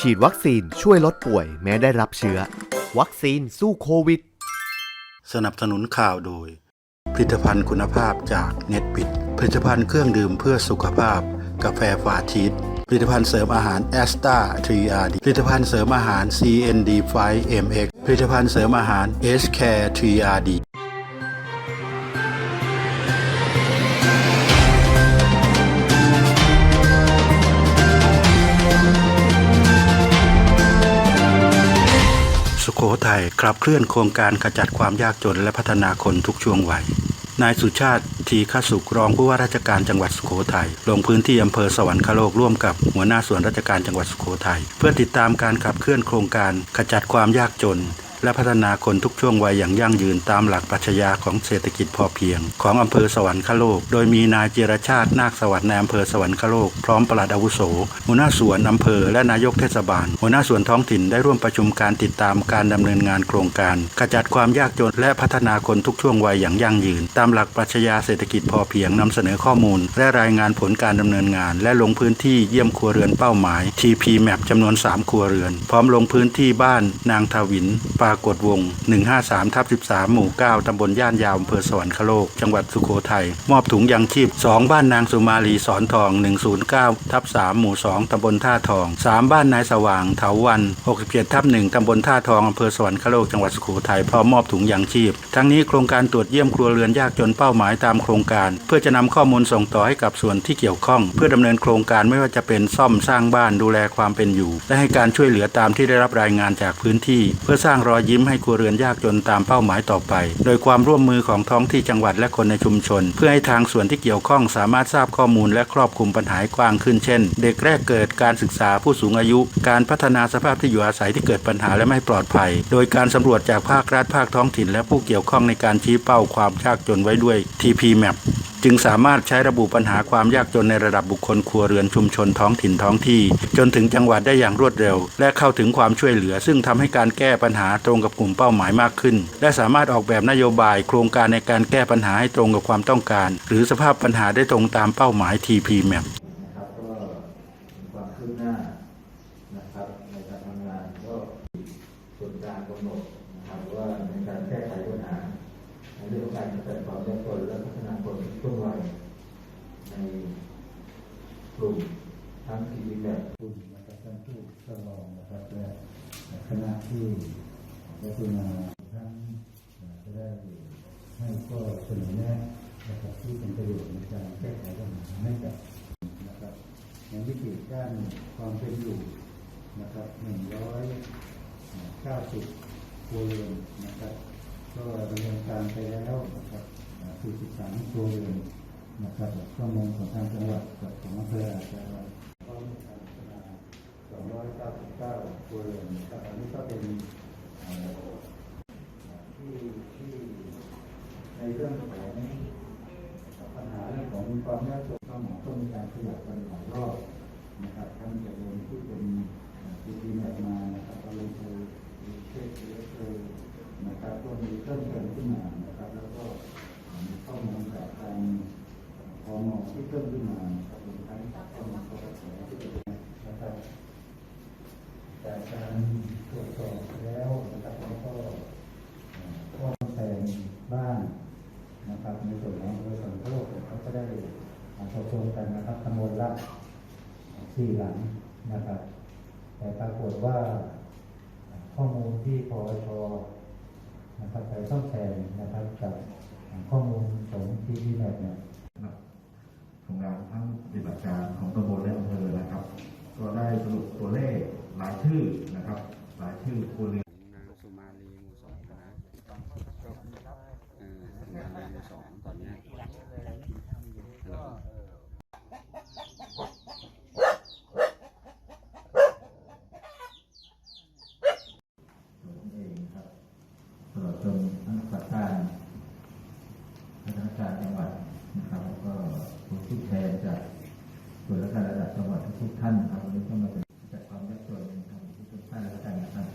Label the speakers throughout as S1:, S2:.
S1: ฉีดวัคซีนช่วยลดป่วยแม้ได้รับเชื้อ วัคซีนสู้โควิด
S2: สนับสนุนข่าวโดย ผลิตภัณฑ์คุณภาพจากเน็ตบิด ผลิตภัณฑ์เครื่องดื่มเพื่อสุขภาพ กาแฟฟาชีสผลิตภัณฑ์เสริมอาหารแอสตา 3RD ผลิตภัณฑ์เสริมอาหาร CND 5 MX ผลิตภัณฑ์เสริมอาหาร S Care 3RD ทัยขับเคลื่อนโครงการขจัดความยากจนและพัฒนาคนทุกช่วงวัย นายสุชาติทีฆสุกรองผู้ว่าราชการจังหวัดสุโขทัยลงพื้นที่อำเภอสวรรคโลกร่วมกับหัวหน้าส่วนราชการจังหวัดสุโขทัยเพื่อติดตามการขับเคลื่อนโครงการขจัดความยากจน และพัฒนาคนทุกช่วงวัยอย่างยั่งยืนตามหลักปรัชญาของเศรษฐกิจพอเพียง ของอำเภอสวรรคโลก โดยมีนายเจรชาตินาคสวัสดิ์ในอำเภอสวรรคโลกพร้อมปลัดอาวุโสหัวหน้าส่วนอำเภอและนายกเทศบาล หัวหน้าส่วนท้องถิ่นได้ร่วมประชุมการติดตามการดำเนินงานโครงการ ขจัดความยากจนและพัฒนาคนทุกช่วงวัยอย่างยั่งยืน ตามหลักปรัชญาเศรษฐกิจพอเพียงนำเสนอข้อมูล และรายงานผลการดำเนินงาน และลงพื้นที่เยี่ยมครัวเรือนเป้าหมาย TP Map จำนวน 3 ครัวเรือน พร้อมลงพื้นที่บ้าน นางทวินปรากฏวง 153ทับ13 หมู่ 9 ตำบลย่านยาวอำเภอสวรรคโลก จังหวัดสุโขทัย มอบถุงยางชีพ 2 บ้านนางสุมาลีสอนทอง 109ทับ3หมู่ 2 ตำบลท่าทอง 3 บ้านนายสว่างเถาวัน 67ทับ1ตำบลท่าทองอำเภอสวรรคโลก จังหวัดสุโขทัย พร้อมมอบถุงยางชีพ ทั้งนี้โครงการตรวจเยี่ยมครัวเรือนยากจนเป้าหมายตามโครงการ เพื่อจะนำข้อมูลส่งต่อให้กับส่วนที่เกี่ยวข้อง เพื่อดำเนินโครงการไม่ว่าจะเป็นซ่อมสร้างบ้านดูแลความเป็นอยู่ และให้การช่วยเหลือตามที่ได้รับรายงานจากพื้นที่ เพื่อสร้างรอยยิ้มให้ครัวเรือนยากจนตามเป้าหมายต่อไป โดยความร่วมมือของท้องที่จังหวัดและคนในชุมชน เพื่อให้ทางส่วนที่เกี่ยวข้องสามารถทราบข้อมูลและครอบคลุมปัญหากว้างขึ้นเช่น เด็กแรกเกิดการศึกษาผู้สูงอายุ การพัฒนาสภาพที่อยู่อาศัยที่เกิดปัญหาและไม่ปลอดภัย โดยการสำรวจจากภาครัฐภาคท้องถิ่น และผู้เกี่ยวข้องในการชี้เป้าความยากจนไว้ด้วย TP Map จึงสามารถใช้ระบุปัญหาความยากจนในระดับบุคคลครัวเรือนชุมชนท้องถิ่นท้องที่ จนถึงจังหวัดได้อย่างรวดเร็ว และเข้าถึงความช่วยเหลือ ซึ่งทำให้การแก้ปัญหาตรงกับกลุ่มเป้าหมายมากขึ้น และสามารถออกแบบนโยบาย โครงการในการแก้ปัญหาให้ตรงกับความต้องการ หรือสภาพปัญหาได้ตรงตามเป้าหมาย TP
S3: ช่วงวัยในกลุ่มทั้งทีวีแบบกลุ่มนะครับท่านผู้ทดลองนะครับและคณะที่ได้คุมาทั้งจะได้ให้ข้อเสนอแนะนะครับที่เป็นประโยชน์ในการแก้ไขปัญหาให้กับนะครับในวิกฤตด้านความเป็นอยู่นะครับ190ครัวเรือนนะครับ ก็ดำเนินการไปแล้วนะครับ อ่า43ครัวเรือนนะครับข้อมูลของทางจังหวัดกับของอำเภออาจจะก็มีการพัฒนา299ครัวเรือนนะครับอันนี้ก็เป็นที่ที่ในเรื่องของปัญหาเรื่องของความยากจนก็หมอต้องมีการขยับกันหลายรอบนะครับทั้งจากเดิมที่เป็นทีทีแบบมานะครับก็ลงไปเช็คเช็คเลยนะครับก็มีเพิ่มเติมขึ้นมานะครับแล้วก็ ข้อมูลจากทางพมที่เพิ่มขึ้นมานะครับรวมทั้งข้อมูลกสที่เป็นนะครับจากการตรวจสอบแล้วนะครับแล้วก็ข้อมูลแทนบ้านนะครับในส่วนของบริษัทโลกเนี่ยเขาก็ได้ตกลงกันนะครับตำบลละสี่หลังนะครับ แต่ปรากฏว่าข้อมูลที่ปอชนะครับไปต้องแทนนะครับกับ ข้อมูลของทีพีแมเนี่ย
S4: ของเราทั้งปฏิบัติการของตำบลและอำเภอนะครับ ก็ได้สรุปตัวเลขรายชื่อนะครับรายชื่อครัวเรือน
S5: นางสุมาลีหมู่สองนะเออสุมาลีหมู่สองตอนเนี้ย
S3: ผมเองครับตลอดจนทั้งฝ่ายการ พัฒนาการจังหวัดนะครับแล้วก็ผู้ที่แทนจากส่วนราชการระดับจังหวัดทุกท่านครับวันนี้ก็มาเป็นจัดความยากจนนะครับทุกท่านแล้วกันนะครับ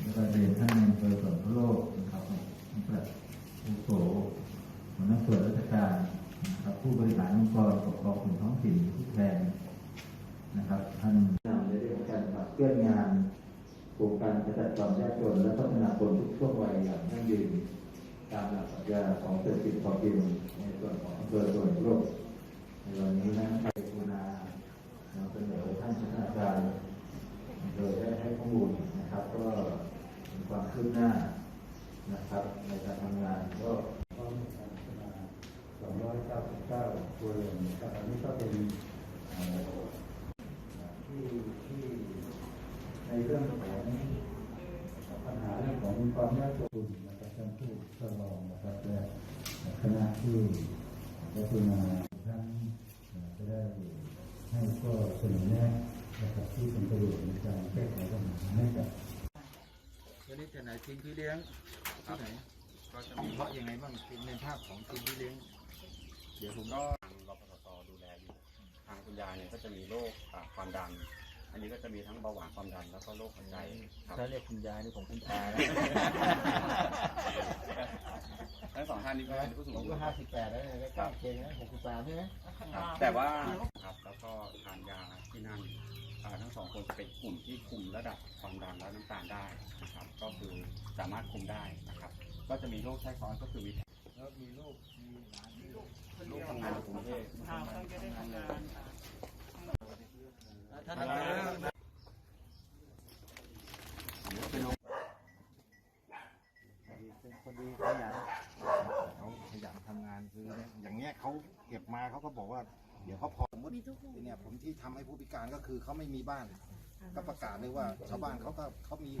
S3: แล้วก็เรียนท่านในอำเภอสวนพระโลกนะครับท่านประหลัดผู้โสหัวหน้าส่วนราชการนะครับ ผู้บริหารองค์กรปกครองส่วนท้องถิ่นผู้แทนนะครับท่านในเรื่องของการปรับเคลื่อนงานโครงการกระจัดความยากจนและพัฒนาคนทุกช่วงวัยอย่างยั่งยืน ตามหลักปรัชญาของเศรษฐกิจพอเพียงในส่วนของอำเภอส่วนโลกในวันนี้นะไปกุณานำเสนอท่านคณะการย์โดยได้ให้ข้อมูลนะครับ ก็มีความคืบหน้านะครับ ในการทำงานก็ก็มีการพัฒนา299ครัวเรือนครับอันนี้ก็เป็นที่ที่ในเรื่องของ เรื่องของความยากจนนะครับท่านผู้ทดลองนะครับและคณะที่ได้พิจารณาท่านจะได้ให้ข้อเสนอแนะนะครับที่เป็นประโยชน์ในการแก้ไขปัญหาให้กับ
S6: วันนี้จะไหนทีมพี่เลี้ยงที่ไหนก็จะมีเพราะยังไงบ้างเป็นในภาพของทีมพี่เลี้ยง เดี๋ยวผม
S5: ก็ทางรปภดูแลอยู่ทางคุณยายเนี่ยก็จะมีโรคความดัน อันนี้ก็จะมีทั้งเบาหวานความดันแล้วก็โรคหัวใจครับ
S6: ถ้าเรียกคุณยายนี่ผมคุณตาแล้ว
S5: ทั้งสองท่านนี้ก็เป็นผู้สูง
S6: ผม
S5: อายุ
S6: ก็ห้าสิบแปดแล้วเนี่ยก็ใกล้เคียงนะผมคุณตาใช่ไหม
S5: ครับแต่ว่าครับแล้วก็ทานยาที่นั่นอ่าทั้งสองคนจะเป็นกลุ่มที่คุมระดับความดันและน้ำตาลได้นะครับ ก็คือสามารถคุมได้นะครับ ก็จะมีโรคแทรกซ้อนก็คือมี
S6: แล้วมีลูกมีหลานมีลูก
S5: โรคทำงานในกรุงเทพ
S6: ท่าน
S7: เป็น คนดีขยันเขาขยันทำงานคือเนี่ยอย่างเงี้ยเขาเก็บมาเขาก็บอกว่า เดี๋ยวเขาพอสมมติเนี่ยผมที่ทำให้ผู้พิการก็คือเขาไม่มีบ้าน ก็ประกาศเลยว่าชาวบ้านเขาก็เขามี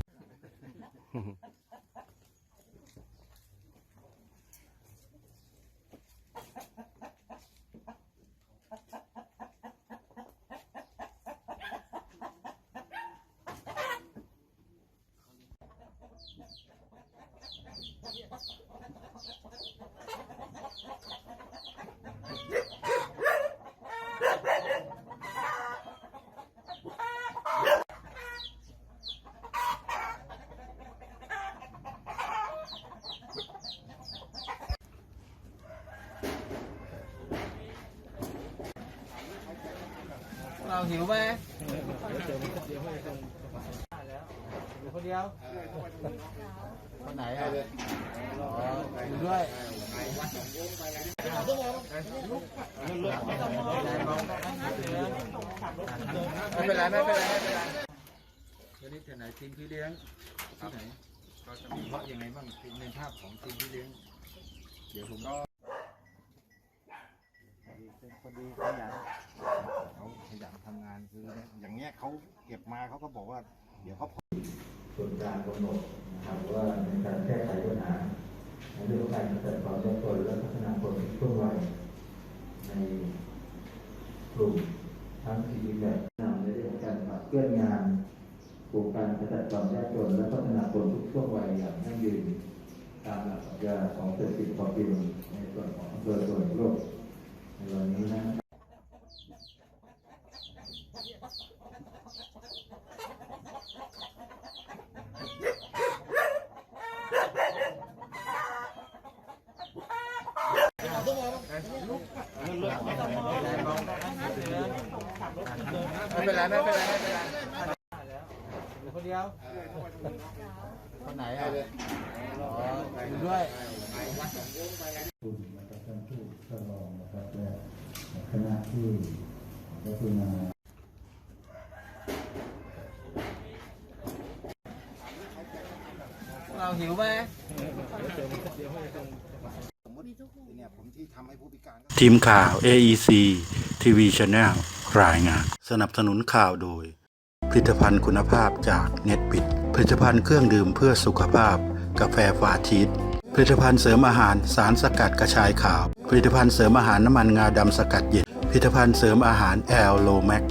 S6: เราหิวไหม อยู่คนเดียว คนไหนอะอยู่ด้วยไม่เป็นไรไม่เป็นไรไม่เป็นไรวันนี้จะไหนทีมพี่เลี้ยงที่ไหนก็จะมีเพราะยังไงบ้างในภาพของทีมพี่เลี้ยง เดี๋ยวผมก็
S7: เป็นคนดีขยัน เขาเก็บมาเขาก็บอกว่า เดี๋ยวเขา
S3: ส่วนการกำหนดนะครับว่าในการแก้ไขปัญหาในเรื่องการจัดความยากจนและพัฒนาคนทุกช่วงวัยในกลุ่มทั้งชีวิตแบบนำในเรื่องการขับเคลื่อนงานโครงการกระจัดความยากจนและพัฒนาคนทุกช่วงวัยอย่างยั่งยืนตามหลักปรัชญาของเศรษฐกิจพอเพียงในส่วนของอำเภอส่วนโลกในวันนี้นะ
S6: ป็น ไม่เป็นไรไม่เป็นไรอยู่คนเดียว คนไหนอะอ๋ออยู่ด้วย
S3: คุณนะครับท่านผู้ทดลองนะครับและคณะที่ได้พิจา
S6: เราหิวไหม
S2: ทีมข่าว AEC TV Channel รายงาน สนับสนุนข่าวโดย ผลิตภัณฑ์คุณภาพจากเน็ตบิด ผลิตภัณฑ์เครื่องดื่มเพื่อสุขภาพ กาแฟฟาชีสผลิตภัณฑ์เสริมอาหารสารสกัดกระชายขาว ผลิตภัณฑ์เสริมอาหารน้ำมันงาดำสกัดเย็นผลิตภัณฑ์เสริมอาหารแอลโลแมก